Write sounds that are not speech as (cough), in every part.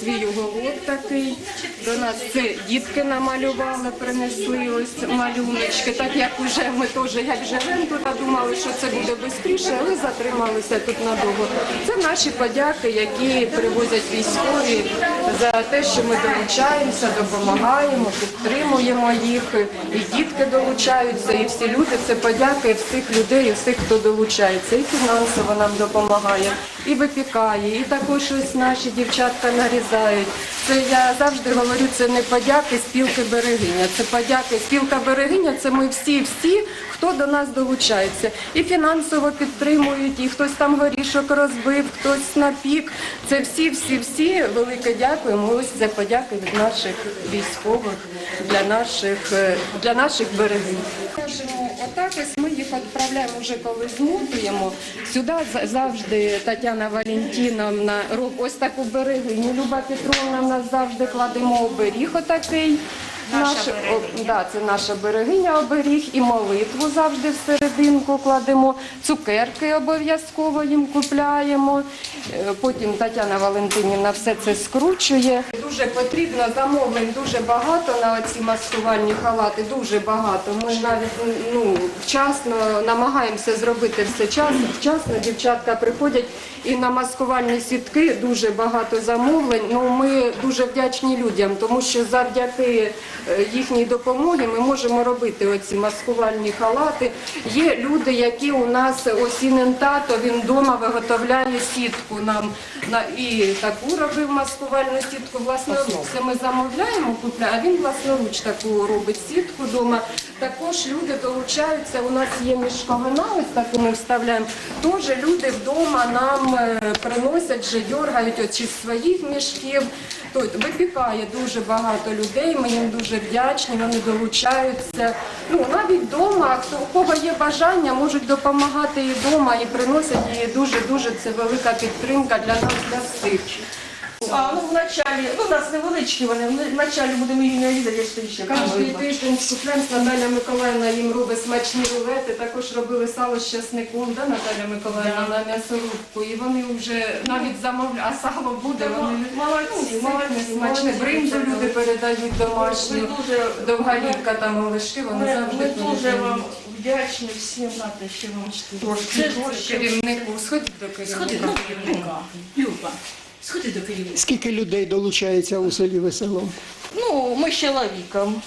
Свій уголок такий. До нас це дітки намалювали, принесли ось малюночки. Так як вже ми теж як живемо тут, думали, що це буде швидше, але затрималися тут надовго. Це наші подяки, які привозять військові за те, що ми долучаємося, допомагаємо, підтримуємо їх. І дітки долучаються, і всі люди. Це подяки всіх людей, всіх, хто долучається. І фінансово нам допомагає, і випікає, і також ось наші дівчатка нарізають. Це я завжди говорю, це не подяки спілки берегиня. Це подяки спілка берегиня. Це ми всі, всі, хто до нас долучається. І фінансово підтримують, і хтось там горішок розбив, хтось напік. Це всі, всі, всі велике дякуємо. Ось це подяки від наших військових для наших е, для наших берегинь. Кажемо, отак ось ми їх відправляємо вже коли згодуємо. Сюди завжди Тетяна Валентиновна роб- ось таку берегиню. Люба Петровна нас завжди кладемо оберіг отакий. Наш, о, да, це наша берегиня оберіг і молитву завжди всерединку кладемо. Цукерки обов'язково їм купляємо. Е, Потім Тетяна Валентинівна все це скручує. Дуже потрібно замовлень дуже багато на ці маскувальні халати. Дуже багато. Ми навіть ну вчасно намагаємося зробити все вчасно. Вчасно дівчатка приходять і на маскувальні сітки дуже багато замовлень. Ну ми дуже вдячні людям, тому що завдяки їхній допомоги ми можемо робити оці маскувальні халати. Є люди, які у нас ось Інен тато, він вдома виготовляє сітку нам на і таку робив маскувальну сітку власноруч. Це ми замовляємо, купляємо, а він власноруч таку робить сітку вдома. Також люди долучаються. У нас є мішковина, ось таку ми вставляємо. Теж люди вдома нам е, приносять, вже дергають з своїх мішків. Тут випікає дуже багато людей. Ми їм дуже вдячні. Вони долучаються. Ну навіть вдома, хто у кого є бажання, можуть допомагати і вдома, і приносять і дуже дуже це велика підтримка для нас, для всіх. А, ну вначалі, ну у нас невеличкі вони, в началі будемо її не різати, я ж тоді ще Кожний помию. тиждень Суфленс Наталя Миколаївна їм робить смачні рулети, також робили сало з часником, да, Наталя Миколаївна на м'ясорубку. І вони вже навіть замовляють, а сало буде, вони Молодці, ну, молодці, смачне. молодці, Бринзу дівчата. люди передають домашню. Дуже, Довгалівка там олешки, вони ми, завжди ми дуже вам вдячні всім, знати, що вам Трошки, Це трошки. Керівнику, сходіть до Сходи керівника. до керівника. Люба, сходи до керівника. Скільки людей долучається у селі Веселом? Ну, ми з чоловіком.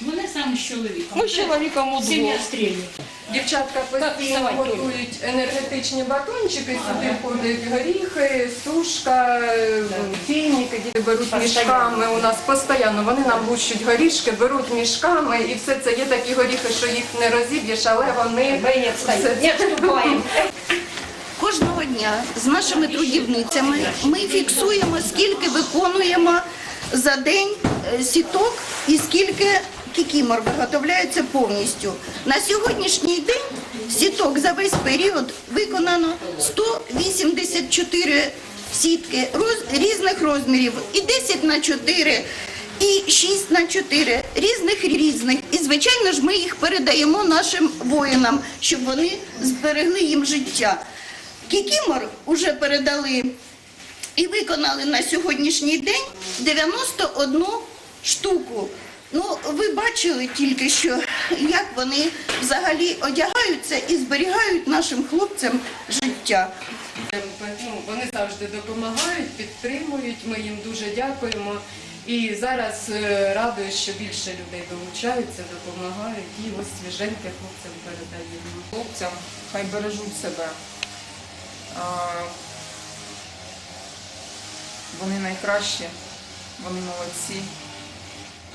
Вони саме з чоловіком. Ми з чоловіком Сім'я удвох. стрільні. Дівчатка постійно готують енергетичні батончики, сюди входять горіхи, сушка, фініки, діти беруть мішками. У нас постійно вони нам гущуть горішки, беруть мішками, і все це є такі горіхи, що їх не розіб'єш, але вони все Не вступаємо. (laughs) Кожного дня з нашими трудівницями ми фіксуємо, скільки виконуємо за день е, сіток і скільки кікімор виготовляється повністю. На сьогоднішній день сіток за весь період виконано 184 сітки різних розмірів і 10 на 4, і 6 на 4, різних різних. І звичайно ж ми їх передаємо нашим воїнам, щоб вони зберегли їм життя. Кікімор вже передали і виконали на сьогоднішній день 91 штуку. Ну, ви бачили тільки що, як вони взагалі одягаються і зберігають нашим хлопцям життя. Ну, вони завжди допомагають, підтримують. Ми їм дуже дякуємо. І зараз е, радує, що більше людей долучаються, допомагають. І ось свіженьке хлопцям передаємо. хлопцям, хай бережуть себе. Вони найкращі, вони молодці.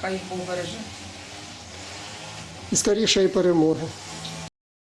Хай їх Бог береже. І скорішої перемоги.